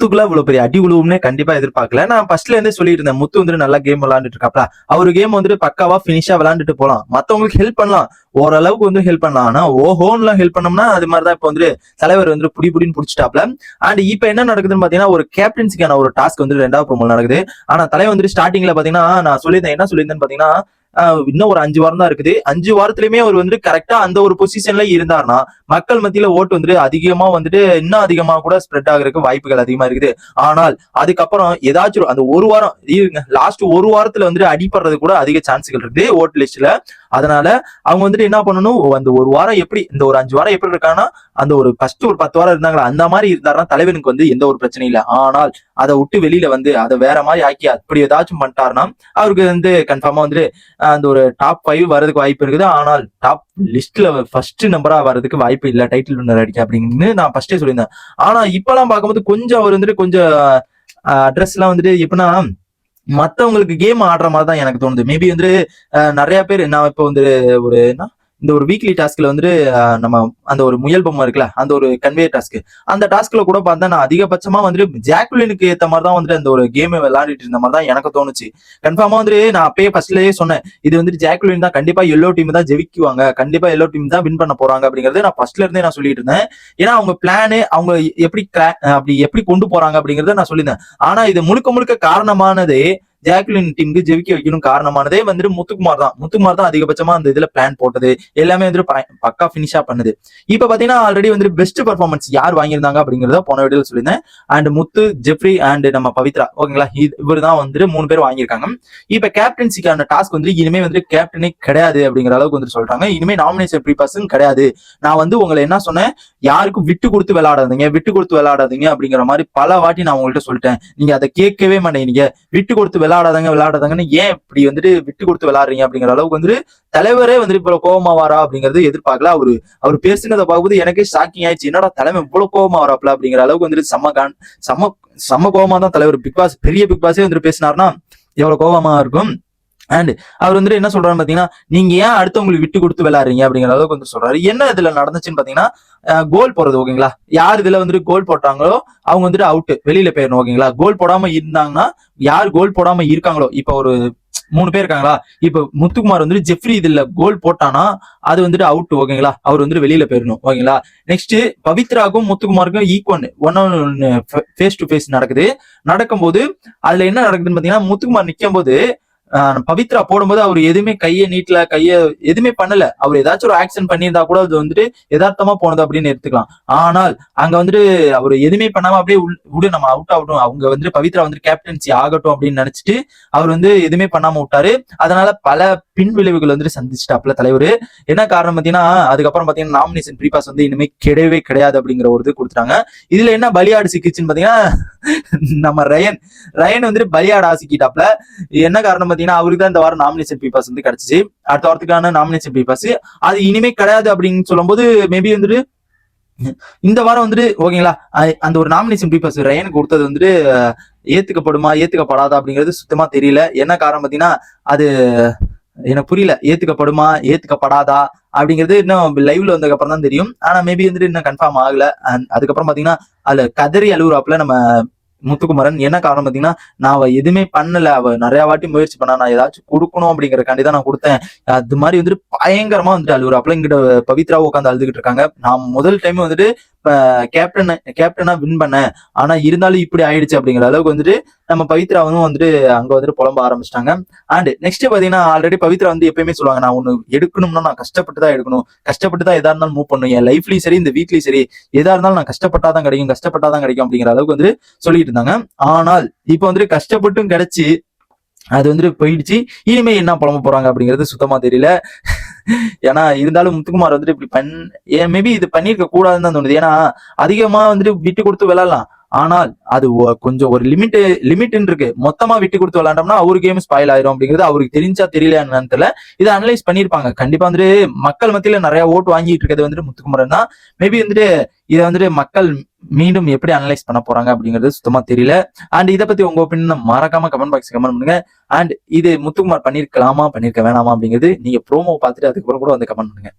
முத்துக்குள்ள இவ்வளவு பெரிய அடி உழுவும்னே கண்டிப்பா எதிர்பார்க்கல. நான் ஃபர்ஸ்ட்ல இருந்தே சொல்லிட்டு இருந்தேன் முத்து வந்துட்டு நல்லா கேம் விளையாண்டுட்டு இருக்காப்ல அவரு கேம் வந்துட்டு பக்காவா பினிஷா விளையாண்டுட்டு போலாம். மத்தவங்களுக்கு ஹெல்ப் பண்ணலாம். ஓரளவுக்கு வந்து ஹெல்ப் பண்ணலாம். ஆனா ஓஹோன்லாம் ஹெல்ப் பண்ணோம்னா அது மாதிரிதான் இப்ப வந்து தலைவர் வந்து புடி புடின்னு புடிச்சிட்டாப்ல. அண்ட் இப்ப என்ன நடக்குதுன்னு பாத்தீங்கன்னா ஒரு கேப்டன்சிக்கான ஒரு டாஸ்க் வந்து ரெண்டாவது ப்ரோமோல நடக்குது. ஆனா தலைவர் வந்துட்டு ஸ்டார்டிங்ல பாத்தீங்கன்னா நான் சொல்லியிருந்தேன் என்ன சொல்லியிருந்தேன்னு பாத்தீங்கன்னா இன்னும் ஒரு அஞ்சு வாரம் தான் இருக்குது. அஞ்சு வாரத்திலயுமே அவர் வந்துட்டு கரெக்டா அந்த ஒரு பொசிஷன்ல இருந்தாருன்னா மக்கள் மத்தியில ஓட்டு வந்துட்டு அதிகமா வந்துட்டு இன்னும் அதிகமா கூட ஸ்ப்ரெட் ஆகுறதுக்கு வாய்ப்புகள் அதிகமா இருக்குது. ஆனால் அதுக்கப்புறம் ஏதாச்சும் ஒரு- அந்த ஒரு வாரம் இருங்க லாஸ்ட் ஒரு வாரத்துல வந்துட்டு அடிபடுறது கூட அதிக சான்ஸ்கள் இருக்குது. ஓட்டு லிஸ்ட்ல அதனால அவங்க வந்துட்டு என்ன பண்ணணும்? அந்த ஒரு வாரம் எப்படி இந்த ஒரு அஞ்சு வாரம் எப்படி இருக்காங்கன்னா அந்த ஒரு ஃபர்ஸ்ட் ஒரு பத்து வாரம் இருந்தாங்களா அந்த மாதிரி இருந்தாருன்னா தலைவனுக்கு வந்து எந்த ஒரு பிரச்சனையும் இல்லை. ஆனால் அதை விட்டு வெளியில வந்து அதை வேற மாதிரி ஆக்கி அப்படி ஏதாச்சும் பண்ணிட்டாருன்னா அவருக்கு வந்து கன்ஃபார்மா வந்துட்டு அந்த ஒரு டாப் ஃபைவ் வரதுக்கு வாய்ப்பு இருக்குது. ஆனால் டாப் லிஸ்ட்ல ஃபர்ஸ்ட் நம்பரா வர்றதுக்கு வாய்ப்பு இல்லை டைட்டில் வின்னர் அடிக்க அப்படின்னு நான் ஃபர்ஸ்டே சொல்லியிருந்தேன். ஆனா இப்பெல்லாம் பார்க்கும்போது கொஞ்சம் அவர் வந்துட்டு கொஞ்சம் அட்ரஸ் எல்லாம் வந்துட்டு எப்படின்னா மத்தவங்களுக்கு கேம் ஆடுற மாதிரி தான் எனக்கு தோணுது. மேபி வந்து நிறைய பேர் நான் இப்போ வந்து ஒரு என்ன? இந்த ஒரு வீக்லி டாஸ்க்ல வந்துட்டு நம்ம அந்த ஒரு முயல் பொம்மை இருக்குல்ல அந்த ஒரு கன்வே டாஸ்க் அந்த டாஸ்க்ல கூட பார்த்தா நான் அதிகபட்சமா வந்துட்டு ஜாக்குலினுக்கு ஏத்த மாதிரி தான் வந்துட்டு அந்த ஒரு கேம் விளையாடிட்டு இருந்த மாதிரி தான் எனக்கு தோணுச்சு. கன்ஃபார்மா வந்துட்டு நான் அப்பயே ஃபர்ஸ்ட்லயே சொன்னேன் இது வந்துட்டு ஜாக்குலின் தான் கண்டிப்பா எல்லோ டீம் தான் ஜெயிக்குவாங்க கண்டிப்பா எல்லோ டீம் தான் வின் பண்ண போறாங்க அப்படிங்கறது நான் ஃபர்ஸ்ட்ல இருந்தே நான் சொல்லிட்டு இருந்தேன். ஏன்னா அவங்க பிளானு அவங்க எப்படி அப்படி எப்படி கொண்டு போறாங்க அப்படிங்கறத நான் சொல்லியிருந்தேன். ஆனா இது முழுக்க முழுக்க காரணமானது ஜாக்குலின் டீமுக்கு ஜெயிக்க வைக்கணும் காரணமானதே வந்துட்டு முத்துக்குமார் தான். முத்துக்குமார் தான் அதிகபட்சமா அந்த இதுல பிளான் போட்டது. எல்லாமே வந்துட்டு பக்கா பினிஷா பண்ணுது. இப்ப பாத்தீங்கன்னா ஆல்ரெடி வந்துட்டு பெஸ்ட் பர்ஃபார்மன்ஸ் யார் வாங்கியிருந்தாங்க அப்படிங்கறத போன வீடியோல சொல்லியிருந்தேன். அண்ட் முத்து ஜெஃப்ரி அண்ட் நம்ம பவித்ரா. ஓகேங்களா? இவர் தான் வந்துட்டு மூணு பேர் வாங்கியிருக்காங்க. இப்ப கேப்டன்சிக்கான டாஸ்க் வந்து இனிமே வந்து கேப்டனே கிடையாது அப்படிங்கிற அளவுக்கு வந்து சொல்றாங்க. இனிமே நாமினேஷன் ப்ரீ பர்சன் கிடையாது. நான் வந்து உங்களை என்ன சொன்னேன்? யாருக்கும் விட்டு கொடுத்து விளையாடாதீங்க விட்டு கொடுத்து விளையாடாதீங்க அப்படிங்கிற மாதிரி பல வாட்டி நான் உங்கள்கிட்ட சொல்லிட்டேன். நீங்க அதை கேட்கவே மாட்டேங்க விட்டு கொடுத்து விளையாடாதங்க விளையாடாதங்கன்னு ஏன் இப்படி வந்துட்டு விட்டு கொடுத்து விளையாடுறீங்க அப்படிங்கிற அளவுக்கு வந்துட்டு தலைவரே வந்துட்டு இப்போ கோவமா வாரா அப்படிங்கறது எதிர்பார்க்கல. அவரு அவர் பேசுனதை பார்க்கும்போது எனக்கே ஷாக்கிங் ஆயிடுச்சு. என்னடா தலைமை இவ்வளவு கோவமா வராப்ல அப்படிங்கிற அளவுக்கு வந்துட்டு செம்ம கான் செம்ம செம்ம கோபமா தான் தலைவர் பிக் பாஸ் பெரிய பிக் பாஸே வந்துட்டு பேசினார்னா எவ்வளவு கோபமா இருக்கும்? அண்ட் அவர் வந்துட்டு என்ன சொல்றாரு பாத்தீங்கன்னா நீங்க ஏன் அடுத்தவங்களுக்கு விட்டு கொடுத்து விளையாடுறீங்க? அப்படிங்கிற அளவுக்கு வந்து சொல்றாரு. என்ன இதுல நடந்துச்சுன்னு பாத்தீங்கன்னா கோல் போறது ஓகேங்களா யார் இதுல வந்துட்டு கோல் போட்டாங்களோ அவங்க வந்துட்டு அவுட் வெளியில போயிடணும் ஓகேங்களா கோல் போடாம இருந்தாங்கன்னா யார் கோல் போடாம இருக்காங்களோ இப்ப ஒரு மூணு பேர் இருக்காங்களா? இப்ப முத்துக்குமார் வந்துட்டு ஜெஃப்ரி இதுல கோல் போட்டானா அது வந்துட்டு அவுட் ஓகேங்களா அவர் வந்துட்டு வெளியில போயிடணும் ஓகேங்களா நெக்ஸ்ட் பவித்ராக்கும் முத்துக்குமாருக்கும் ஈக்குவன் one one face to face நடக்குது. நடக்கும்போது அதுல என்ன நடக்குதுன்னு பாத்தீங்கன்னா முத்துக்குமார் நிக்கும் போது பவித்ரா போடும்போது அவர் எதுவுமே கையை நீட்டல கையை எதுவுமே பண்ணல. அவர் ஏதாச்சும் ஒரு ஆக்ஷன் பண்ணியிருந்தா கூட அது வந்துட்டு யதார்த்தமா போனது அப்படின்னு எடுத்துக்கலாம். ஆனால் அங்க வந்துட்டு அவர் எதுவுமே பண்ணாம அப்படியே உள்- விடு நம்ம அவுட் ஆகட்டும் அவங்க வந்துட்டு பவித்ரா வந்துட்டு கேப்டன்சி ஆகட்டும் அப்படின்னு நினைச்சிட்டு அவர் வந்து எதுவுமே பண்ணாம விட்டாரு. அதனால பல பின் விளைவுகள் வந்துட்டு சந்திச்சிட்டாப்ல தலைவர். என்ன காரணம் பாத்தீங்கன்னா அதுக்கப்புறம் பாத்தீங்கன்னா நாமினேஷன் ப்ரீபாஸ் வந்து இனிமே கிடையவே கிடையாது அப்படிங்கிற ஒரு இது கொடுத்துட்டாங்க. இதுல என்ன பலியாடு சிக்கிச்சுன்னு பாத்தீங்கன்னா நம்ம ரயன் ரயன் வந்துட்டு பலியாடு ஆசிக்கிட்டாப்ல என்ன காரணம் பாத்தீங்கன்னா அவருக்கு தான் இந்த வாரம் நாமினேஷன் பீப்பாஸ் வந்து கிடைச்சிச்சு. அடுத்த வாரத்துக்கான நாமினேஷன் பீப்பாஸ் அது இனிமே கிடையாது அப்படின்னு சொல்லும்போது மேபி வந்துட்டு இந்த வாரம் வந்துட்டு ஓகேங்களா? அந்த ஒரு நாமினேஷன் பீப்பாஸ் ரயனுக்கு கொடுத்தது வந்துட்டு ஏத்துக்கப்படுமா ஏத்துக்கப்படாதா அப்படிங்கிறது சுத்தமா தெரியல. என்ன காரணம் பாத்தீங்கன்னா அது எனக்கு புரியல. ஏத்துக்கப்படுமா ஏத்துக்கப்படாதா அப்படிங்கிறது இன்னும் லைவ்ல வந்ததுக்கு அப்புறம் தான் தெரியும். ஆனா மேபி வந்துட்டு இன்னும் கன்ஃபார்ம் ஆகல. அதுக்கப்புறம் பாத்தீங்கன்னா அதுல கதறி அழுகுறாப்புல நம்ம முத்துக்குமரன் என்ன காரணம் பாத்தீங்கன்னா நான் அவ எதுவுமே பண்ணல. அவ நிறைய வாட்டி முயற்சி பண்ணா நான் ஏதாச்சும் கொடுக்கணும் அப்படிங்கறக்காண்டி தான் நான் கொடுத்தேன். அது மாதிரி வந்துட்டு பயங்கரமா வந்துட்டு அழுகுறாப்புல இங்கிட்ட பவித்ரா உட்காந்து அழுதுகிட்டு இருக்காங்க. நான் முதல் டைம் வந்துட்டு கேப்டன் கேப்டனா வின் பண்ண. ஆனா இருந்தாலும் இப்படி ஆயிடுச்சு அப்படிங்கிற அளவுக்கு வந்துட்டு நம்ம பவித்ராவும் வந்துட்டு அங்க வந்துட்டு புலம்ப ஆரம்பிச்சிட்டாங்க. அண்ட் நெக்ஸ்ட் பாத்தீங்கன்னா ஆல்ரெடி பவித்ரா வந்து எப்பயுமே சொல்லுவாங்க நான் ஒண்ணு எடுக்கணும்னா நான் கஷ்டப்பட்டு தான் எடுக்கணும். கஷ்டப்பட்டு தான் எதா இருந்தாலும் மூவ் பண்ணும். என் லைஃப்லயும் சரி இந்த வீட்லயும் சரி. எதா இருந்தாலும் நான் கஷ்டப்பட்டாதான் கிடைக்கும் கஷ்டப்பட்டாதான் கிடைக்கும் அப்படிங்கிற அளவுக்கு வந்து சொல்லிட்டு இருந்தாங்க. ஆனால் இப்போ வந்துட்டு கஷ்டப்பட்டும் கிடைச்சு அது வந்துட்டு போயிடுச்சு. இனிமே என்ன புலம்ப போறாங்க அப்படிங்கிறது சுத்தமா தெரியல. ஏன்னா இருந்தாலும் முத்துக்குமார் வந்துட்டு இப்படி பண் ஏன் மேபி இது பண்ணிருக்க கூடாதுன்னு தான் தோணுது. ஏன்னா அதிகமா வந்துட்டு விட்டு கொடுத்து விளையாடலாம். ஆனால் அது ஒ- கொஞ்சம் ஒரு லிமிட் லிமிட்னு இருக்கு மொத்தமா விட்டு கொடுத்து விளையாண்டோம்னா அவரு கேம் ஸ்பாயில் ஆயிரும் அப்படிங்கிறது அவருக்கு தெரிஞ்சா தெரியல என்னன்னு தெரியல. இதை அனலைஸ் பண்ணிருப்பாங்க கண்டிப்பா வந்துட்டு மக்கள் மத்தியில நிறைய ஓட்டு வாங்கிட்டு இருக்கிறது வந்துட்டு முத்துக்குமரன் தான். மேபி வந்துட்டு இதை வந்துட்டு மக்கள் மீண்டும் எப்படி அனலைஸ் பண்ண போறாங்க அப்படிங்கிறது சுத்தமா தெரியல. அண்ட் இதை பத்தி உங்க ஒப்பீனியன் மறக்காம கமெண்ட் பாக்ஸ் கமெண்ட் பண்ணுங்க. அண்ட் இது முத்துக்குமார் பண்ணிருக்கலாமா பண்ணிருக்க வேணாமா அப்படிங்கிறது நீங்க ப்ரோமோ பார்த்துட்டு அதுக்கப்புறம் கூட வந்து கமெண்ட் பண்ணுங்க.